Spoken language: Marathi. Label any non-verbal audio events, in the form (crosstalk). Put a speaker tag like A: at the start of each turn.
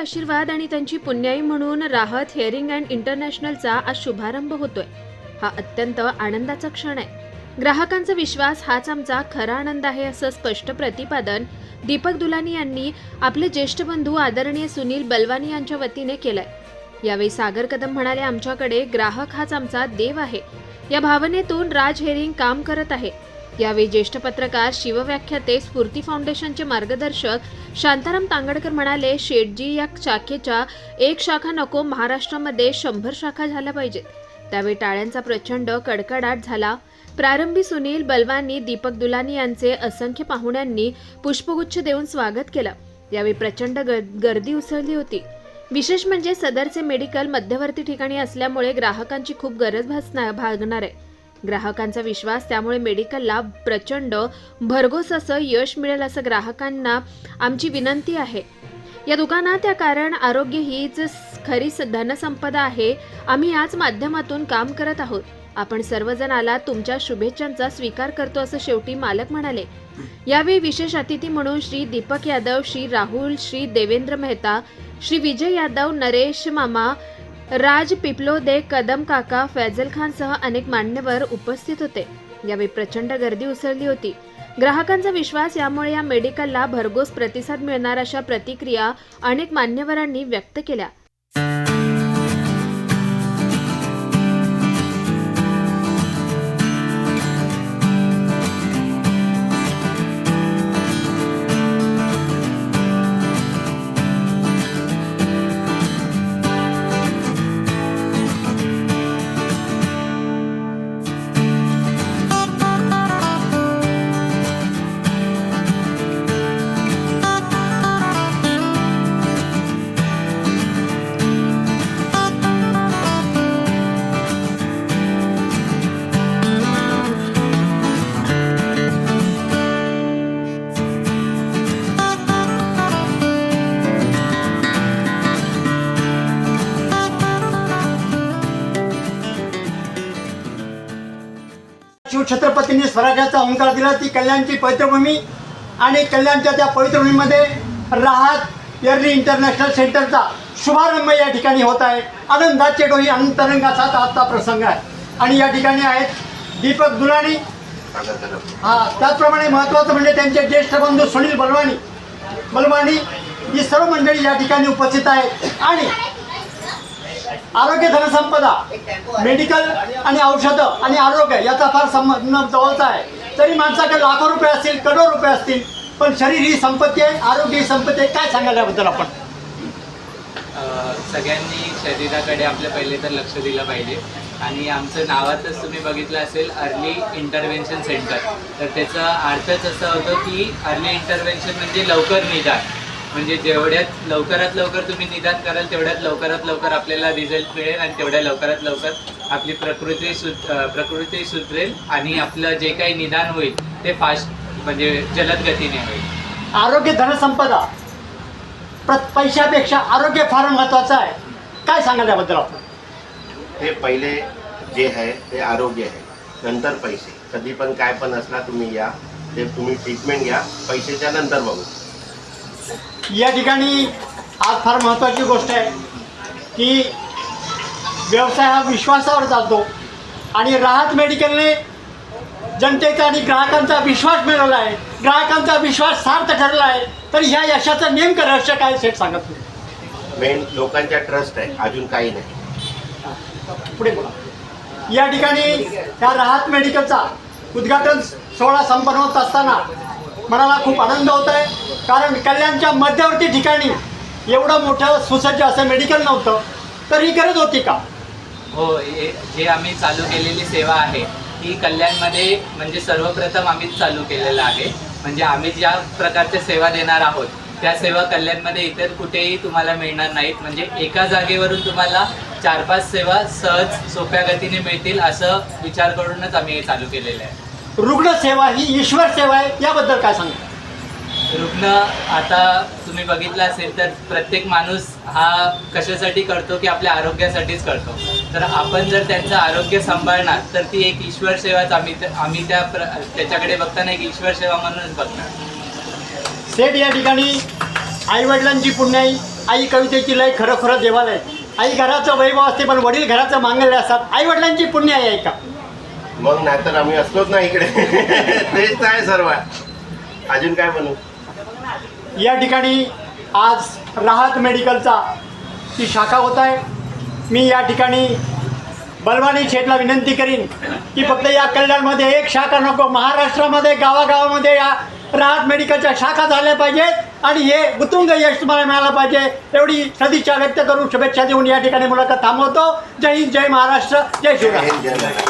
A: आशीर्वाद आणि त्यांची पुण्याई म्हणून राहत हेअरिंग अँड इंटरनॅशनलचा आज शुभारंभ होतोय. हा अत्यंत आनंदाचा क्षण आहे. ग्राहकांचा विश्वास हाच आमचा खरा आनंद आहे असं स्पष्ट प्रतिपादन दीपक दुलानी यांनी आपले ज्येष्ठ बंधू आदरणीय सुनील बलवानी यांच्या वतीने केलंय. यावेळी सागर कदम म्हणाले आमच्याकडे ग्राहक हाच आमचा देव आहे. या भावनेतून राज हेरिंग काम करत आहे. यावेळी ज्येष्ठ पत्रकार शिवव्याख्याते स्फूर्ती फाउंडेशनचे मार्गदर्शक शांताराम तांगडकर म्हणाले शेटजी या शाखेच्या एक शाखा नको महाराष्ट्रामध्ये शंभर शाखा झाल्या पाहिजेत. त्यावेळी टाळ्यांचा प्रचंड कडकडाट झाला. प्रारंभी सुनील बलवानी दीपक दुलानी यांचे असंख्य पाहुण्यांनी पुष्पगुच्छ देऊन स्वागत केलं. यावेळी प्रचंड गर्दी उसळली होती. विशेष म्हणजे सदरचे मेडिकल मध्यवर्ती ठिकाणी असल्यामुळे ग्राहकांची खूप गरज भासणार भागणार आहे. ग्राहकांचा विश्वास त्यामुळे मेडिकलला प्रचंड भरघोस असं यश मिळेल असं ग्राहकांना आमची विनंती आहे. या दुकानात या कारण आरोग्य हीच खरी धनसंपदा आहे. आम्ही याच माध्यमातून काम करत आहोत. आपण सर्वजण आला तुमच्या शुभेच्छांचा स्वीकार करतो असं शेवटी मालक म्हणाले. यावेळी विशेष अतिथी म्हणून श्री दीपक यादव श्री राहुल श्री देवेंद्र मेहता श्री विजय यादव नरेश मामा राज पिपलोदे कदम काका फैजल खान सह अनेक मान्यवर उपस्थित होते. यावेळी प्रचंड गर्दी उसळली होती. ग्राहकांचा विश्वास यामुळे या मेडिकलला भरघोस प्रतिसाद मिळणार अशा प्रतिक्रिया अनेक मान्यवरांनी व्यक्त केल्या.
B: शिवछत्रपतींनी स्वराज्याचा ओंकार दिला ती कल्याणची पवित्रभूमी आणि कल्याणच्या त्या पवित्रभूमीमध्ये राहत एअरली इंटरनॅशनल सेंटरचा शुभारंभ या ठिकाणी होत आहे. आनंदाचे डोही अंतरंगाचा आजचा प्रसंग आहे. आणि या ठिकाणी आहेत दीपक दुलानी हा त्याचप्रमाणे महत्त्वाचं म्हणजे त्यांचे ज्येष्ठ बंधू सुनील बलवानी. बलवानी ही सर्व मंडळी या ठिकाणी उपस्थित आहेत. आणि आरोग्य धनसंपदा मेडिकल आणि औषधं आणि आरोग्य याचा फार संबंध जवळचा आहे. तरी माणसाकडे लाखो रुपये असतील करोड रुपये असतील पण शरीर ही संपत्ती आहे आरोग्य ही संपत्ती आहे. काय सांगाल याबद्दल आपण?
C: सगळ्यांनी शरीराकडे आपल्या पहिले तर लक्ष दिलं पाहिजे. आणि आमचं नावातच तुम्ही बघितलं असेल अर्ली इंटरव्हेन्शन सेंटर तर त्याचा अर्थच असा होतो की अर्ली इंटरव्हेन्शन म्हणजे लवकर निदान. म्हणजे जेवढ्यात लवकरात लवकर तुम्ही निदान कराल तेवढ्यात लवकरात लवकर आपल्याला रिझल्ट मिळेल आणि तेवढ्या लवकरात लवकर आपली प्रकृती सु प्रकृती सुधरेल आणि आपलं जे काही निदान होईल ते फास्ट म्हणजे जलद गतीने होईल.
B: आरोग्य धनसंपदा पैशापेक्षा आरोग्य फार महत्त्वाचं आहे. काय सांगाल याबद्दल आपण?
D: ते पहिले जे आहे ते आरोग्य आहे. नंतर पैसे. कधी पण काय पण असला तुम्ही या. ते तुम्ही ट्रीटमेंट घ्या. पैशाच्या नंतर बघू.
B: या ठिकाणी आज फार महत्त्वाची गोष्ट आहे की व्यवसाय हा विश्वासावर चालतो आणि राहत मेडिकलने जनतेचा आणि ग्राहकांचा विश्वास मिळवला आहे. ग्राहकांचा विश्वास सार्थ ठरला आहे. तर ह्या यशाचं नेमकं रहस्य काय सेट सांगत तुम्ही
D: मेन लोकांचा ट्रस्ट आहे. अजून काही नाही.
B: पुढे बोला. या ठिकाणी त्या राहत मेडिकलचा उद्घाटन सोहळा संपन्न होत असताना मनाला खूप आनंद होत आहे. कारण कल्याणच्या मध्यवर्ती ठिकाणी एवढं मोठं सुसज्ज असं मेडिकल नव्हतं. तर ही गरज होती का?
C: हो हे जे आम्ही चालू केलेली सेवा आहे. ही कल्याणमध्ये म्हणजे सर्वप्रथम आम्हीच चालू केलेलं आहे. म्हणजे आम्ही ज्या प्रकारच्या सेवा देणार आहोत त्या सेवा कल्याणमध्ये इतर कुठेही तुम्हाला मिळणार नाहीत. म्हणजे एका जागेवरून तुम्हाला चार पाच सेवा सहज सोप्या गतीने मिळतील असं विचार करूनच आम्ही हे चालू केलेलं आहे.
B: रुग्णसेवा ही ईश्वर सेवा आहे याबद्दल काय सांगता
C: रुग्ण आता तुम्ही बघितलं असेल तर प्रत्येक माणूस हा कशासाठी करतो की आपल्या आरोग्यासाठीच करतो. तर आपण जर त्यांचं आरोग्य सांभाळणार तर ती एक ईश्वर सेवाच आम्ही आम्ही त्या प्र त्याच्याकडे बघताना एक ईश्वर सेवा म्हणूनच बघणार.
B: सेठ या ठिकाणी आईवडिलांची पुण्याई आई कवितेची लय खरं खरं देवालय. आई घराचं वैभव असते पण वडील घराचं मांगल्य असतात. आई वडिलांची पुण्य आहे का?
D: मग नाहीतर आम्ही असलोच ना इकडे. (laughs) तेच आहे सर्व. अजून काय बनवू
B: या ठिकाणी आज राहत मेडिकलचा ची शाखा होत आहे. मी या ठिकाणी बलवानी शेठला विनंती करीन की फक्त या कल्याणमध्ये एक शाखा नको महाराष्ट्रामध्ये गावागावामध्ये या राहत मेडिकलच्या शाखा झाल्या पाहिजेत आणि हे उत्तुंग यश तुम्हाला मिळालं पाहिजे. एवढी सदिच्छा व्यक्त करून शुभेच्छा देऊन या ठिकाणी मुलाखत थांबवतो. जय हिंद जय महाराष्ट्र जय
D: जय शिवराय